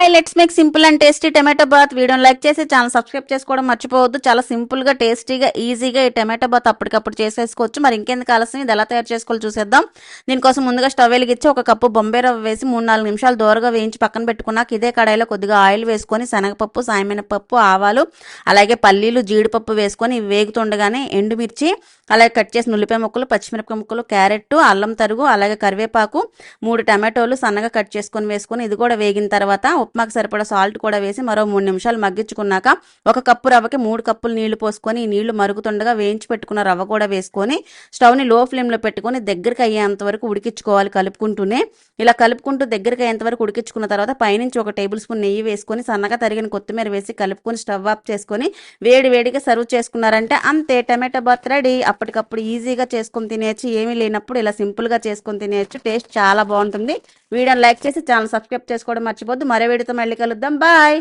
Let's make simple and tasty tomato bath వీడియోని like చేసి channel subscribe చేసుకోవడం మర్చిపోవద్దు. చాలా సింపుల్గా టేస్టీగా ఈజీగా ఈ టమాటో బాత్ అప్పటికప్పుడు చేసేసుకోవచ్చు. మరి ఇంకెందుకు ఆలస్యం? ఇది ఎలా తయారు చేసుకోవాలో చూసేద్దాం. దీనికోసం ముందుగా స్టవ్ వెలిగించి ఒక కప్పు బొంబే రవ్వ వేసి మూడు నాలుగు నిమిషాలు దూరగా వేయించి పక్కన పెట్టుకున్నాక ఇదే కడాయిలో కొద్దిగా ఆయిల్ వేసుకొని శనగపప్పు సాయమినపప్పు ఆవాలు అలాగే పల్లీలు జీడిపప్పు వేసుకొని వేగుతుండగానే ఎండుమిర్చి అలాగే కట్ చేసిన ఉల్లిపాయ ముక్కలు పచ్చిమిరపకాయ ముక్కలు క్యారెట్ అల్లం తరుగు అలాగే కరివేపాకు మూడు టమాటోలు సన్నగా కట్ చేసుకొని వేసుకొని ఇది కూడా వేగిన తర్వాత ఉప్మాకి సరిపడా సాల్ట్ కూడా వేసి మరో మూడు నిమిషాలు మగ్గించుకున్నాక ఒక కప్పు రవ్వకి మూడు కప్పులు నీళ్ళు పోసుకొని నీళ్ళు మరుగుతుండగా వేయించి పెట్టుకున్న రవ్వ కూడా వేసుకొని స్టవ్ని లో ఫ్లేమ్లో పెట్టుకొని దగ్గరికి అయ్యేంత వరకు ఉడికించుకోవాలి కలుపుకుంటూనే. ఇలా కలుపుకుంటూ దగ్గరికి అయ్యేంత వరకు ఉడికించుకున్న తర్వాత పైనుంచి ఒక టేబుల్ స్పూన్ నెయ్యి వేసుకొని సన్నగా తరిగిన కొత్తిమీర వేసి కలుపుకొని స్టవ్ ఆఫ్ చేసుకొని వేడి వేడిగా సర్వ్ చేసుకున్నారంటే అంతే టమాటో బాత్ రెడీ. అప్పటికప్పుడు ఈజీగా చేసుకొని తినేయచ్చు ఏమీ లేనప్పుడు ఇలా సింపుల్గా చేసుకొని తినేయచ్చు. టేస్ట్ చాలా బాగుంటుంది. వీడియోని లైక్ చేసి ఛానల్ సబ్స్క్రైబ్ చేసుకోవడం మర్చిపోద్దు మరో వీడియోతో మళ్ళీ కలుద్దాం. బాయ్.